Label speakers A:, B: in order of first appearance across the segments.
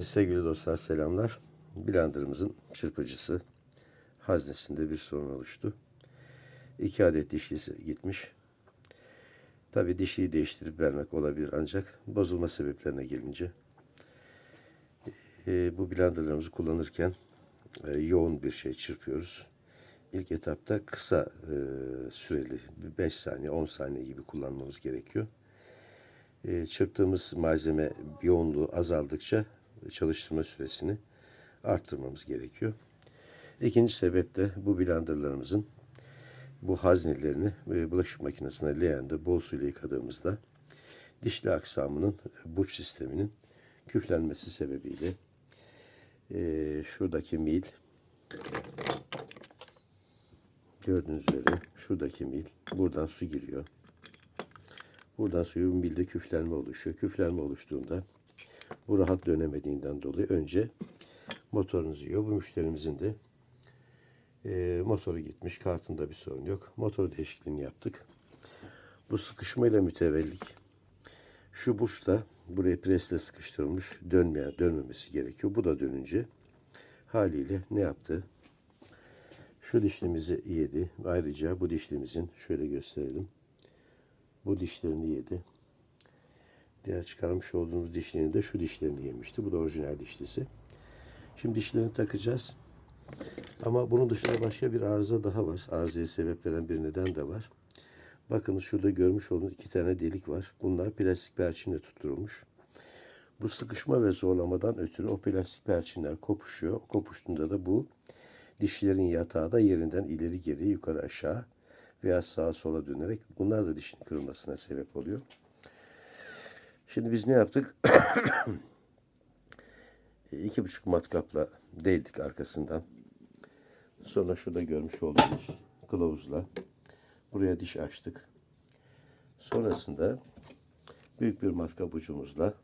A: Sevgili dostlar selamlar. Blenderımızın çırpıcısı haznesinde bir sorun oluştu. İki adet dişlisi gitmiş. Tabi dişliyi değiştirip vermek olabilir ancak bozulma sebeplerine gelince e, bu blenderlarımızı kullanırken e, yoğun bir şey çırpıyoruz. İlk etapta kısa e, süreli 5 saniye 10 saniye gibi kullanmamız gerekiyor. E, çırptığımız malzeme yoğunluğu azaldıkça çalıştırma süresini arttırmamız gerekiyor. İkinci sebep de bu blenderlarımızın bu haznelerini e, bulaşık makinesine leğende bol suyla yıkadığımızda dişli aksamının burç sisteminin küflenmesi sebebiyle e, şuradaki mil gördüğünüz üzere şuradaki mil buradan su giriyor. Buradan suyun milde küflenme oluşuyor. Küflenme oluştuğunda bu rahat dönemediğinden dolayı önce motorunuz yiyor. Bu müşterimizin de e, motoru gitmiş. Kartında bir sorun yok. Motor değişikliğini yaptık. Bu sıkışmayla mütevellik. Şu burçta buraya presle sıkıştırılmış dönmeye dönmemesi gerekiyor. Bu da dönünce haliyle ne yaptı? Şu dişlimizi yedi. Ayrıca bu dişlimizin şöyle gösterelim. Bu dişlerini yedi. Diğer çıkarmış olduğumuz dişlerini de şu dişlerini yemişti. Bu da orijinal dişlisi. Şimdi dişlerini takacağız. Ama bunun dışında başka bir arıza daha var. Arızaya sebep veren bir neden de var. Bakın şurada görmüş olduğunuz iki tane delik var. Bunlar plastik perçinle tutturulmuş. Bu sıkışma ve zorlamadan ötürü o plastik perçinler kopuşuyor. Kopuştuğunda da bu dişlerin yatağı da yerinden ileri geri yukarı aşağı veya sağa sola dönerek bunlar da dişin kırılmasına sebep oluyor. Şimdi biz ne yaptık? İki buçuk matkapla değdik arkasından. Sonra şurada görmüş olduğunuz kılavuzla buraya diş açtık. Sonrasında büyük bir matkap ucumuzla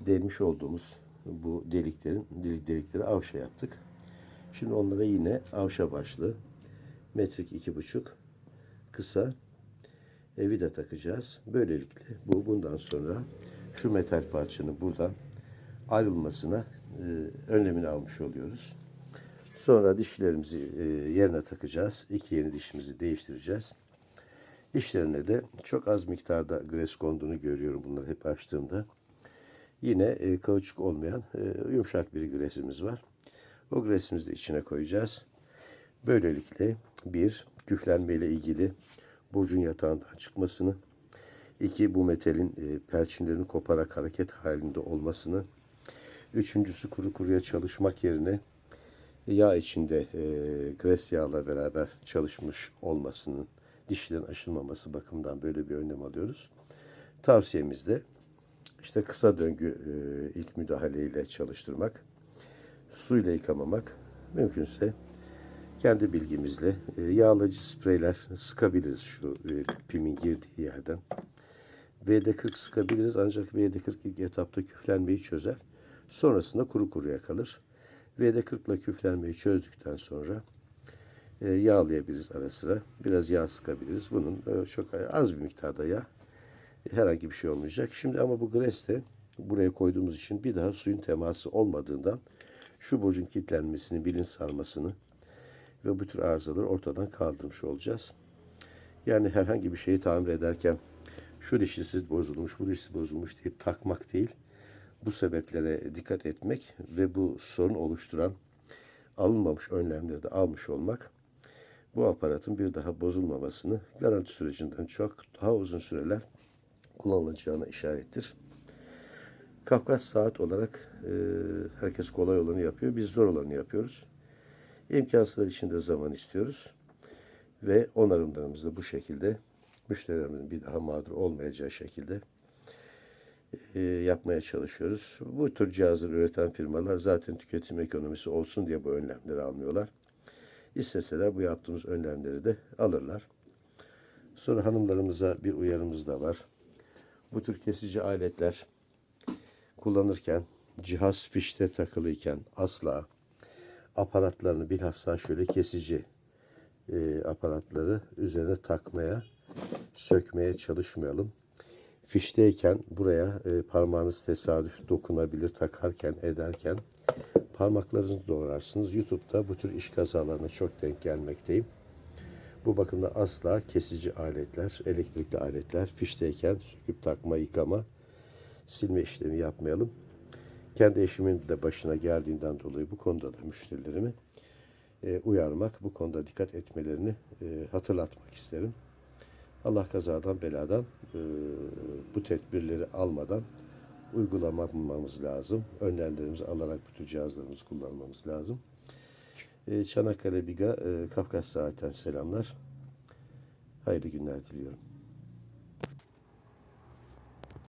A: delmiş olduğumuz bu deliklerin delik delikleri avşa yaptık. Şimdi onlara yine avşa başlı metrik iki buçuk kısa e, vida takacağız. Böylelikle bu bundan sonra şu metal parçanın buradan ayrılmasına e, önlemini almış oluyoruz. Sonra dişlerimizi e, yerine takacağız. İki yeni dişimizi değiştireceğiz. Dişlerine de çok az miktarda gres konduğunu görüyorum bunları hep açtığımda. Yine e, kauçuk olmayan e, yumuşak bir gresimiz var. O gresimizi de içine koyacağız. Böylelikle bir küflenme ile ilgili burcun yatağından çıkmasını, iki bu metalin e, perçinlerini koparak hareket halinde olmasını, üçüncüsü kuru kuruya çalışmak yerine yağ içinde e, gres yağla beraber çalışmış olmasının dişlerin aşılmaması bakımından böyle bir önlem alıyoruz. Tavsiyemiz de işte kısa döngü e, ilk müdahaleyle çalıştırmak, suyla yıkamamak, mümkünse kendi bilgimizle e, yağlayıcı spreyler sıkabiliriz şu e, pimin girdiği yerden. VD40 sıkabiliriz ancak VD40 ilk etapta küflenmeyi çözer. Sonrasında kuru kuruya kalır. VD40 ile küflenmeyi çözdükten sonra e, yağlayabiliriz ara sıra. Biraz yağ sıkabiliriz. Bunun e, çok az bir miktarda yağ. Herhangi bir şey olmayacak. Şimdi ama bu gres de buraya koyduğumuz için bir daha suyun teması olmadığından şu burcun kilitlenmesini, bilin sarmasını ve bu tür arızaları ortadan kaldırmış olacağız. Yani herhangi bir şeyi tamir ederken şu dişlisi bozulmuş, bu dişlisi bozulmuş deyip takmak değil. Bu sebeplere dikkat etmek ve bu sorun oluşturan alınmamış önlemleri de almış olmak bu aparatın bir daha bozulmamasını garanti sürecinden çok daha uzun süreler kullanılacağına işarettir. Kafkas saat olarak e, herkes kolay olanı yapıyor. Biz zor olanı yapıyoruz. İmkansızlar için de zaman istiyoruz. Ve onarımlarımızı bu şekilde müşterilerimizin bir daha mağdur olmayacağı şekilde e, yapmaya çalışıyoruz. Bu tür cihazları üreten firmalar zaten tüketim ekonomisi olsun diye bu önlemleri almıyorlar. İsteseler bu yaptığımız önlemleri de alırlar. Sonra hanımlarımıza bir uyarımız da var. Bu tür kesici aletler kullanırken cihaz fişte takılıyken asla aparatlarını bilhassa şöyle kesici e, aparatları üzerine takmaya, sökmeye çalışmayalım. Fişteyken buraya e, parmağınız tesadüf dokunabilir takarken ederken parmaklarınızı doğrarsınız. YouTube'da bu tür iş kazalarına çok denk gelmekteyim. Bu bakımda asla kesici aletler, elektrikli aletler fişteyken söküp takma, yıkama, silme işlemi yapmayalım. Kendi eşimin de başına geldiğinden dolayı bu konuda da müşterilerimi e, uyarmak, bu konuda dikkat etmelerini e, hatırlatmak isterim. Allah kazadan beladan e, bu tedbirleri almadan uygulamamamız lazım. Önlemlerimizi alarak bu tür cihazlarımızı kullanmamız lazım. E, Çanakkale Biga, e, Kafkas Saat'ten selamlar. Hayırlı günler diliyorum.